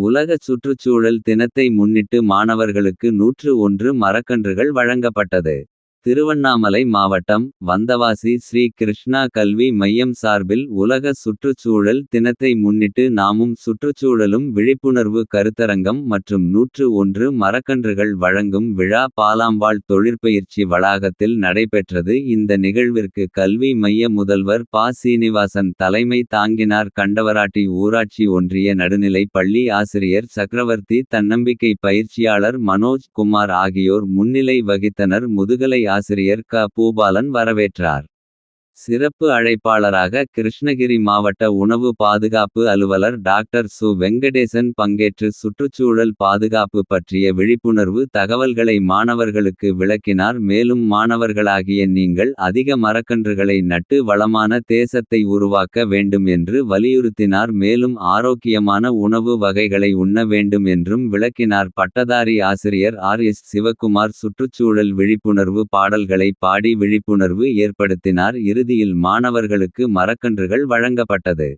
உலக சுற்றுச்சூழல் தினத்தை முன்னிட்டு மாணவர்களுக்கு நூற்று ஒன்று மரக்கன்றுகள் வழங்கப்பட்டது. திருவண்ணாமலை மாவட்டம் வந்தவாசி ஸ்ரீ கிருஷ்ணா கல்வி மையம் சார்பில் உலக சுற்றுச்சூழல் தினத்தை முன்னிட்டு நாமும் சுற்றுச்சூழலும் விழிப்புணர்வு கருத்தரங்கம் மற்றும் நூற்று ஒன்று மரக்கன்றுகள் வழங்கும் விழா பாலாம்பாள் தொழிற்பயிற்சி வளாகத்தில் நடைபெற்றது. இந்த நிகழ்விற்கு கல்வி மைய முதல்வர் பா. சீனிவாசன் தலைமை தாங்கினார். கண்டவராட்டி ஊராட்சி ஒன்றிய நடுநிலை பள்ளி ஆசிரியர் சக்கரவர்த்தி தன்னம்பிக்கை பயிற்சியாளர் மனோஜ் குமார் ஆகியோர் முன்னிலை வகித்தனர். முதுகலை ஆசிரியர் க பூபாலன் வரவேற்றார். சிறப்பு அழைப்பாளராக கிருஷ்ணகிரி மாவட்ட உணவு பாதுகாப்பு அலுவலர் டாக்டர் சு. வெங்கடேசன் பங்கேற்று சுற்றுச்சூழல் பாதுகாப்பு பற்றிய விழிப்புணர்வு தகவல்களை மாணவர்களுக்கு விளக்கினார். மேலும் மாணவர்களாகிய நீங்கள் அதிக மரக்கன்றுகளை நட்டு வளமான தேசத்தை உருவாக்க வேண்டும் என்று வலியுறுத்தினார். மேலும் ஆரோக்கியமான உணவு வகைகளை உண்ண வேண்டும் என்றும் விளக்கினார். பட்டதாரி ஆசிரியர் ஆர். எஸ். சிவக்குமார் சுற்றுச்சூழல் விழிப்புணர்வு பாடல்களை பாடி விழிப்புணர்வு ஏற்படுத்தினார். இறுதி இறுதியில் மாணவர்களுக்கு மரக்கன்றுகள் வழங்கப்பட்டது.